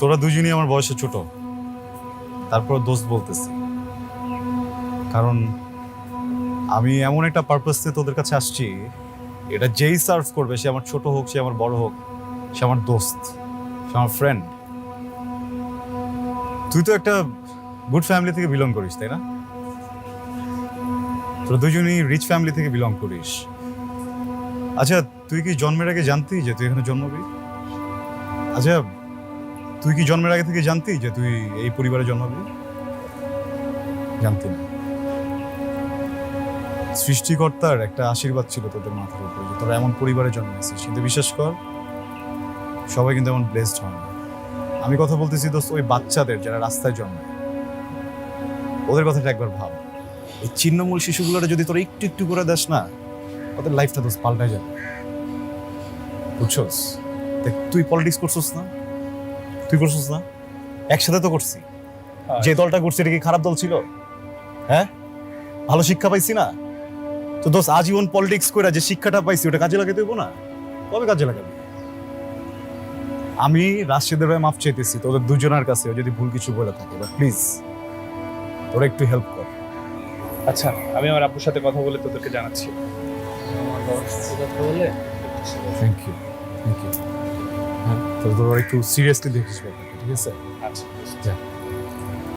তোরা দুজনই আমার বয়সে ছোট। তারপর দোস্ত বলতেছি। কারণ আমি এমন একটা পারপাস নিয়ে তোদের কাছে আসছি, এটা যেই সার্ভ করবে, সে আমার ছোট হোক, সে আমার বড় হোক, সে আমার দোস্ত, সে আমার ফ্রেন্ড তুই তো একটা গুড ফ্যামিলি থেকে বিলং করিস, তাই না? তোরা দুজনই রিচ ফ্যামিলি থেকে বিলং করিস। আচ্ছা তুই কি জন্মের আগে জানতি যে তুই এখানে জন্মবি? আচ্ছা তুই কি জন্মের আগে থেকে জানতি যে তুই এই পরিবারে জন্মাবি? জানতি না। সৃষ্টিকর্তার একটা আশীর্বাদ ছিল তোদের মাথার উপরে, যে তোরা এমন পরিবারে জন্মেছিস। কিন্তু বিশ্বাস কর, সবাই কিন্তু এমন ব্লেসড হয় না। আমি কথা বলতেছি দোস্ত, ওই বাচ্চাদের যারা রাস্তায় জন্মায়, ওদের কথাটা একবার ভাব। এই ছিন্নমূল শিশুগুলোর যদি তোরা একটু একটু করে দেস না, ওদের লাইফটা দোস্ত পাল্টায় যাবে। বুঝছস? দেখ, তুই পলিটিক্স করছিস না? তুই করছিস না? একসাথে তো করছি। যে দলটা করছি এটা কি খারাপ দল ছিল? হ্যাঁ? ভালো শিক্ষা পাইছি না? তো দোস্ত আজীবন পলিটিক্স করে যে শিক্ষাটা পাইছি ওটা কাজে লাগাতে দেবো না? কবে কাজে লাগাবি? আমি রাশিদের ভাই মাফ চাইতেছি তোদের দুজনের কাছে যদি ভুল কিছু বলে থাকে বা প্লিজ তোরা একটু হেল্প কর। আচ্ছা আমি আমার আপুর সাথে কথা বলে তোদেরকে জানাচ্ছি। আমার বাবার সাথে বলে থ্যাংক ইউ থ্যাংক ইউ তো তোরা একটু সিরিয়াসলি দেখিস ব্যাপারটা ঠিক আছে? আচ্ছা